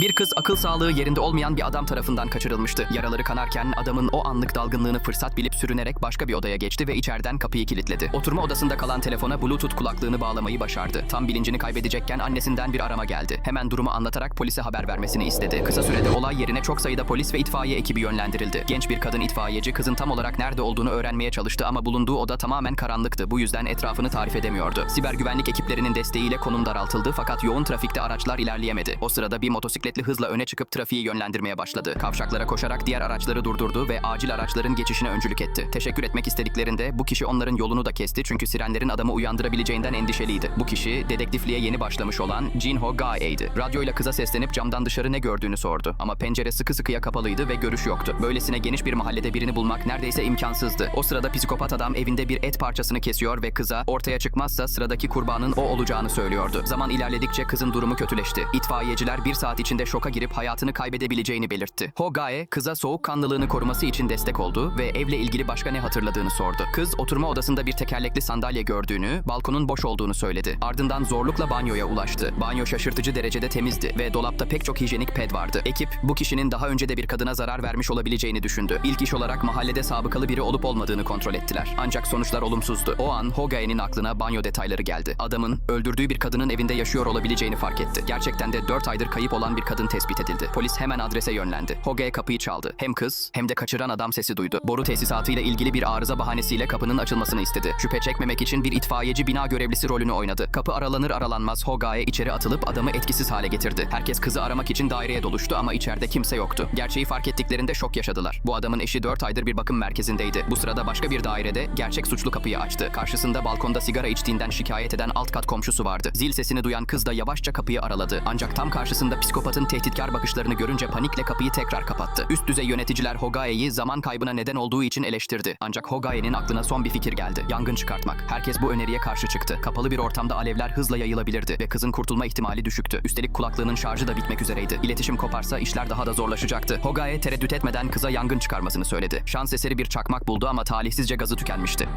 Bir kız akıl sağlığı yerinde olmayan bir adam tarafından kaçırılmıştı. Yaraları kanarken adamın o anlık dalgınlığını fırsat bilip sürünerek başka bir odaya geçti ve içeriden kapıyı kilitledi. Oturma odasında kalan telefona bluetooth kulaklığını bağlamayı başardı. Tam bilincini kaybedecekken annesinden bir arama geldi. Hemen durumu anlatarak polise haber vermesini istedi. Kısa sürede olay yerine çok sayıda polis ve itfaiye ekibi yönlendirildi. Genç bir kadın itfaiyeci kızın tam olarak nerede olduğunu öğrenmeye çalıştı ama bulunduğu oda tamamen karanlıktı. Bu yüzden etrafını tarif edemiyordu. Siber güvenlik ekiplerinin desteğiyle konum daraltıldı fakat yoğun trafikte araçlar ilerleyemedi. O sırada bir motosikletli hızla öne çıkıp trafiği yönlendirmeye başladı. Kavşaklara koşarak diğer araçları durdurdu ve acil araçların geçişine öncülük etti. Teşekkür etmek istediklerinde bu kişi onların yolunu da kesti çünkü sirenlerin adamı uyandırabileceğinden endişeliydi. Bu kişi dedektifliğe yeni başlamış olan Jinho Gae'ydi. Radyoyla kıza seslenip camdan dışarı ne gördüğünü sordu. Ama pencere sıkı sıkıya kapalıydı ve görüş yoktu. Böylesine geniş bir mahallede birini bulmak neredeyse imkansızdı. O sırada psikopat adam evinde bir et parçasını kesiyor ve kıza ortaya çıkmazsa sıradaki kurbanın o olacağını söylüyordu. Zaman ilerledikçe kızın durumu kötüleşti. İtfaiyeciler bir saat içinde şoka girip hayatını kaybedebileceğini belirtti. Hogae kıza soğukkanlılığını koruması için destek oldu ve evle ilgili başka ne hatırladığını sordu. Kız oturma odasında bir tekerlekli sandalye gördüğünü, balkonun boş olduğunu söyledi. Ardından zorlukla banyoya ulaştı. Banyo şaşırtıcı derecede temizdi ve dolapta pek çok hijyenik ped vardı. Ekip bu kişinin daha önce de bir kadına zarar vermiş olabileceğini düşündü. İlk iş olarak mahallede sabıkalı biri olup olmadığını kontrol ettiler. Ancak sonuçlar olumsuzdu. O an Hogae'nin aklına banyo detayları geldi. Adamın öldürdüğü bir kadının evinde yaşıyor olabileceğini fark etti. Gerçekten de 4 aydır kayıp olan bir kadın tespit edildi. Polis hemen adrese yönlendi. Hogae kapıyı çaldı. Hem kız hem de kaçıran adam sesi duydu. Boru tesisatıyla ilgili bir arıza bahanesiyle kapının açılmasını istedi. Şüphe çekmemek için bir itfaiyeci bina görevlisi rolünü oynadı. Kapı aralanır aralanmaz Hogae içeri atılıp adamı etkisiz hale getirdi. Herkes kızı aramak için daireye doluştu ama içeride kimse yoktu. Gerçeği fark ettiklerinde şok yaşadılar. Bu adamın eşi 4 aydır bir bakım merkezindeydi. Bu sırada başka bir dairede gerçek suçlu kapıyı açtı. Karşısında balkonda sigara içtiğinden şikayet eden alt kat komşusu vardı. Zil sesini duyan kız da yavaşça kapıyı araladı. Ancak tam karşısında psikopatın tehditkar bakışlarını görünce panikle kapıyı tekrar kapattı. Üst düzey yöneticiler Hogae'yi zaman kaybına neden olduğu için eleştirdi. Ancak Hogae'nin aklına son bir fikir geldi. Yangın çıkartmak. Herkes bu öneriye karşı çıktı. Kapalı bir ortamda alevler hızla yayılabilirdi ve kızın kurtulma ihtimali düşüktü. Üstelik kulaklığının şarjı da bitmek üzereydi. İletişim koparsa işler daha da zorlaşacaktı. Hogae tereddüt etmeden kıza yangın çıkarmasını söyledi. Şans eseri bir çakmak buldu ama talihsizce gazı tükenmişti.